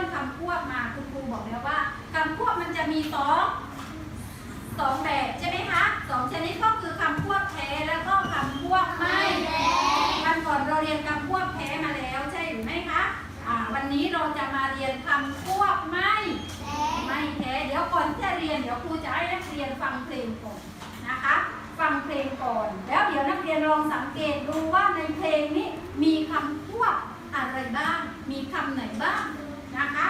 ื่องคำควบมาคุณครูบอกแล้วว่าคำควบมันจะมีสองสองแบบใช่ไหมคะสองชนิดก็คือคำควบแท้แล้วก็คำควบไม่แท้วันก่อนเราเรียนคำควบแท้มาแล้วใช่หรือไม่คะวันนี้เราจะมาเรียนคำควบไม่ไม่แท้เดี๋ยวก่อนจะเรียนเดี๋ยวครูจะให้นักเรียนฟังเพลงก่อนนะคะฟังเพลงก่อน แล้วเดี๋ยวนักเรียนลองสังเกตดูว่าในเพลงนี้มีคำควบอะไรบ้าง มีคำไหนบ้าง นะคะ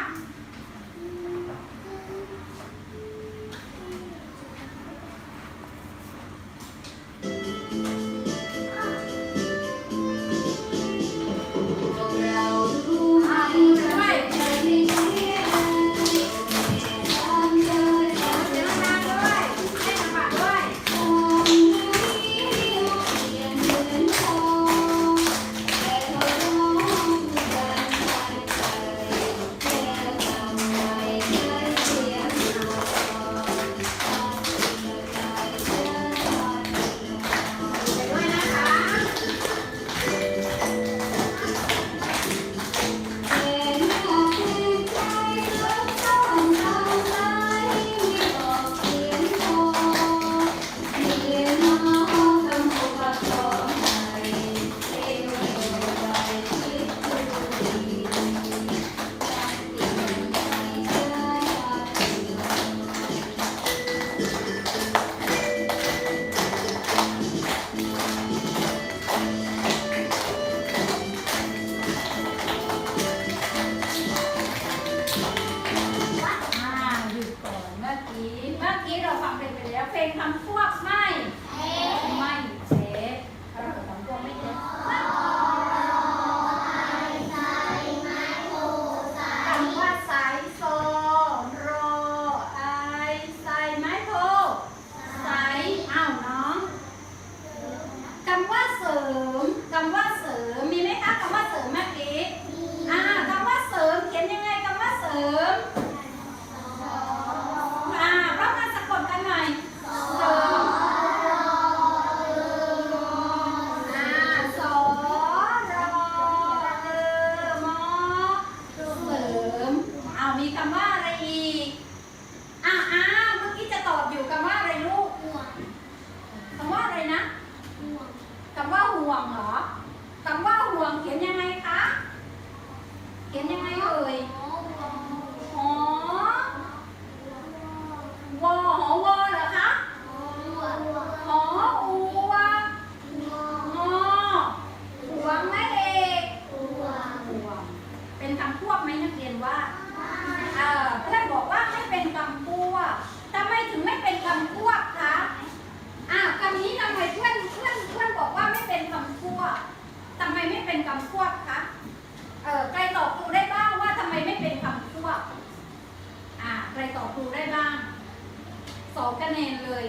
อกระเนนเลย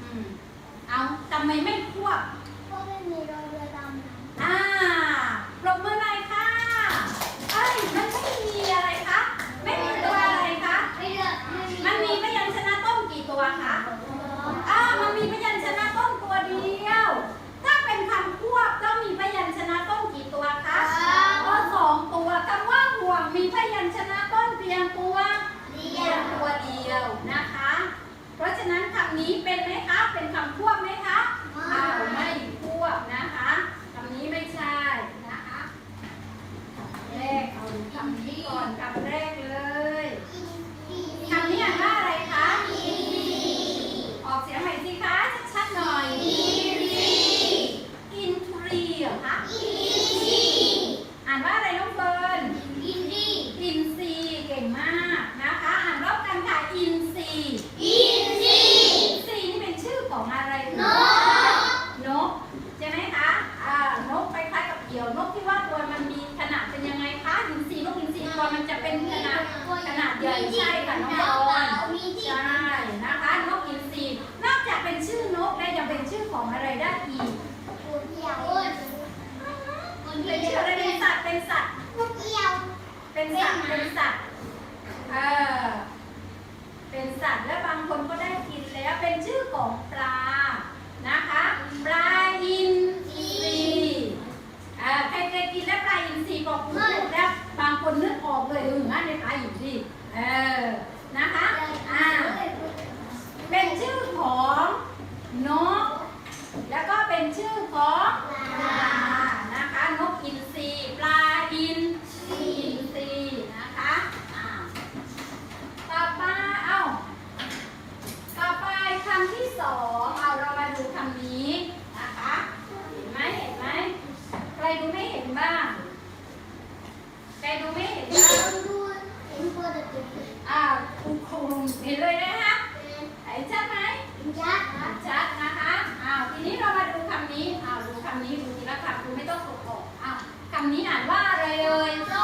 อืม เอาทำไมไม่ควบ ของปลา นี้นะคะ เห็นไหมเห็นไหมใครดูไม่เห็นบ้าง ใครดูไม่เห็นบ้างดูเห็นพอ้าวคุณครูเห็นเลยนะคะเห็นชัดไหมชัดชัดนะคะอ้าวทีนี้เรามาดูคำนี้อ้าวดูคำนี้ดูทีละคำดูไม่ต้องตกออกอ้าวคำนี้อ่านว่าอะไรเลยโซ่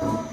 เ